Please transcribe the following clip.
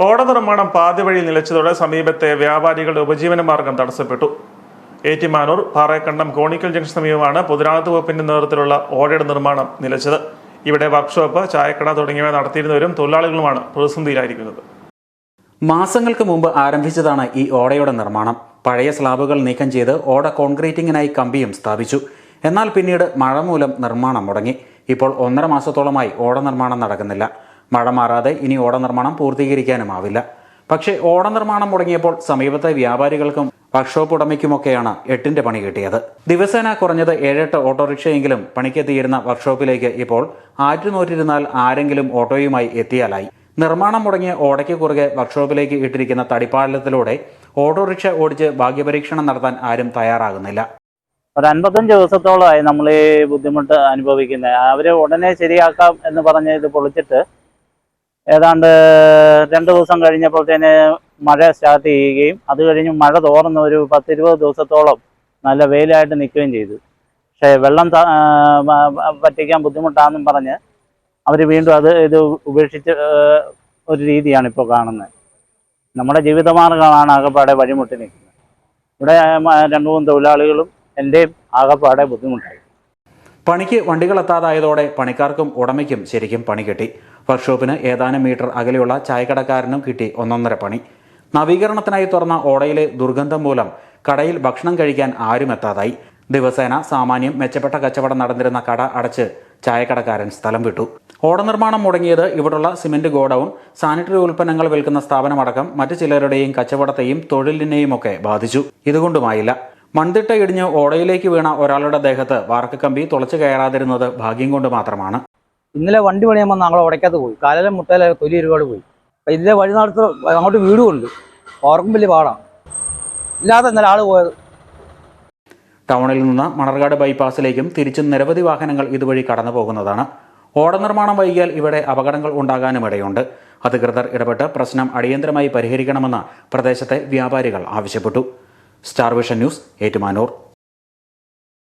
ഓട നിർമ്മാണം പാതി വഴി നിലച്ചതോടെ സമീപത്തെ വ്യാപാരികളുടെ ഉപജീവന മാർഗം തടസ്സപ്പെട്ടു. ഏറ്റിമാനൂർ പാറേക്കണ്ടം കോണിക്കൽ ജംഗ്ഷൻ സമീപമാണ് പൊതുരാണത്ത് വകുപ്പിന്റെ നേതൃത്വത്തിലുള്ള ഓടയുടെ നിർമ്മാണം നിലച്ചത്. ഇവിടെ വർക്ക്ഷോപ്പ് ചായക്കട തുടങ്ങിയവ നടത്തിയിരുന്നവരും തൊഴിലാളികളുമാണ് പ്രതിസന്ധിയിലായിരിക്കുന്നത്. മാസങ്ങൾക്ക് മുമ്പ് ആരംഭിച്ചതാണ് ഈ ഓടയുടെ നിർമ്മാണം. പഴയ സ്ലാബുകൾ നീക്കം ചെയ്ത് ഓട കോൺക്രീറ്റിങ്ങിനായി കമ്പിയും സ്ഥാപിച്ചു. എന്നാൽ പിന്നീട് മഴ മൂലം നിർമ്മാണം മുടങ്ങി. ഇപ്പോൾ ഒന്നര മാസത്തോളമായി ഓട നിർമ്മാണം നടക്കുന്നില്ല. മഴ മാറാതെ ഇനി ഓട നിർമ്മാണം പൂർത്തീകരിക്കാനുമാവില്ല. പക്ഷേ ഓട നിർമ്മാണം മുടങ്ങിയപ്പോൾ സമീപത്തെ വ്യാപാരികൾക്കും വർക്ക്ഷോപ്പ് ഉടമയ്ക്കുമൊക്കെയാണ് എട്ടിന്റെ പണി കിട്ടിയത്. ദിവസേന കുറഞ്ഞത് ഏഴെട്ട് ഓട്ടോറിക്ഷയെങ്കിലും പണിക്കെത്തിയിരുന്ന വർക്ക്ഷോപ്പിലേക്ക് ഇപ്പോൾ ആറ്റുനൂറ്റിരുന്നാൽ ആരെങ്കിലും ഓട്ടോയുമായി എത്തിയാലായി. നിർമ്മാണം മുടങ്ങിയ ഓടയ്ക്ക് കുറുകെ വർക്ക്ഷോപ്പിലേക്ക് ഇട്ടിരിക്കുന്ന തടിപ്പാലത്തിലൂടെ ഓട്ടോറിക്ഷ ഓടിച്ച് ഭാഗ്യപരീക്ഷണം നടത്താൻ ആരും തയ്യാറാകുന്നില്ല. ഒരു അൻപത്തഞ്ച് ദിവസത്തോളമായി നമ്മൾ ഈ ബുദ്ധിമുട്ട് അനുഭവിക്കുന്നത്. അവർ ഉടനെ ശരിയാക്കാം എന്ന് പറഞ്ഞ് ഇത് പൊളിച്ചിട്ട് ഏതാണ്ട് രണ്ട് ദിവസം കഴിഞ്ഞപ്പോഴത്തേന് മഴ സ്റ്റാർട്ട് ചെയ്യുകയും അത് കഴിഞ്ഞ് മഴ തോർന്ന് ഒരു പത്തിരുപത് ദിവസത്തോളം നല്ല വെയിലായിട്ട് നിൽക്കുകയും ചെയ്തു. പക്ഷേ വെള്ളം വറ്റിക്കാൻ ബുദ്ധിമുട്ടാണെന്നും പറഞ്ഞ് അവർ വീണ്ടും അത് ഇത് ഉപേക്ഷിച്ച് ഒരു രീതിയാണ് ഇപ്പോൾ കാണുന്നത്. നമ്മുടെ ജീവിതമാർഗമാണ് ആകെപ്പാടെ വഴിമുട്ടി നിൽക്കുന്നത്. ഇവിടെ രണ്ടു മൂന്ന് തൊഴിലാളികളും എന്റെയും ആകെപ്പാടെ ബുദ്ധിമുട്ടായി. പണിക്ക് വണ്ടികൾ വണ്ടികളെത്താതായതോടെ പണിക്കാർക്കും ഉടമയ്ക്കും ശരിക്കും പണി കിട്ടി. വർക്ക്ഷോപ്പിന് ഏതാനും മീറ്റർ അകലെയുള്ള ചായക്കടക്കാരനും കിട്ടി ഒന്നൊന്നര പണി. നവീകരണത്തിനായി തുറന്ന ഓടയിലെ ദുർഗന്ധം മൂലം കടയിൽ ഭക്ഷണം കഴിക്കാൻ ആരും എത്താതായി. ദിവസേന സാമാന്യം മെച്ചപ്പെട്ട കച്ചവടം നടന്നിരുന്ന കട അടച്ച് ചായക്കടക്കാരൻ സ്ഥലം വിട്ടു. ഓട നിർമ്മാണം മുടങ്ങിയത് ഇവിടുള്ള സിമന്റ് ഗോഡൌൺ സാനിറ്ററി ഉൽപ്പന്നങ്ങൾ വിൽക്കുന്ന സ്ഥാപനമടക്കം മറ്റു ചിലരുടെയും കച്ചവടത്തെയും തൊഴിലിനെയും ഒക്കെ ബാധിച്ചു. ഇതുകൊണ്ടുമായില്ല. മൺതിട്ട ഇടിഞ്ഞ് ഓടയിലേക്ക് വീണ ഒരാളുടെ ദേഹത്ത് വാർക്കക്കമ്പി തുളച്ചു കയറാതിരുന്നത് ഭാഗ്യം കൊണ്ട് മാത്രമാണ്. ഇന്നലെ വണ്ടി പണിയുമ്പോൾ ഞങ്ങൾ ഉടയ്ക്കകത്ത് പോയി. കാലം മുട്ടയിലെ തൊലി ഒരുപാട് പോയി. അപ്പം ഇതിലെ വഴി നടത്ത് അങ്ങോട്ട് വീടുമുണ്ട്. ഓർക്കും വലിയ പാടാണ് ഇല്ലാതെ ഇന്നലെ ആൾ പോയത്. ടൗണിൽ നിന്ന് മണർകാട് ബൈപ്പാസിലേക്കും തിരിച്ചും നിരവധി വാഹനങ്ങൾ ഇതുവഴി കടന്നു പോകുന്നതാണ്. ഓട നിർമ്മാണം വൈകിയാൽ ഇവിടെ അപകടങ്ങൾ ഉണ്ടാകാനും ഇടയുണ്ട്. അധികൃതർ ഇടപെട്ട് പ്രശ്നം അടിയന്തരമായി പരിഹരിക്കണമെന്ന് പ്രദേശത്തെ വ്യാപാരികൾ ആവശ്യപ്പെട്ടു. Star Vision News Ettumanoor.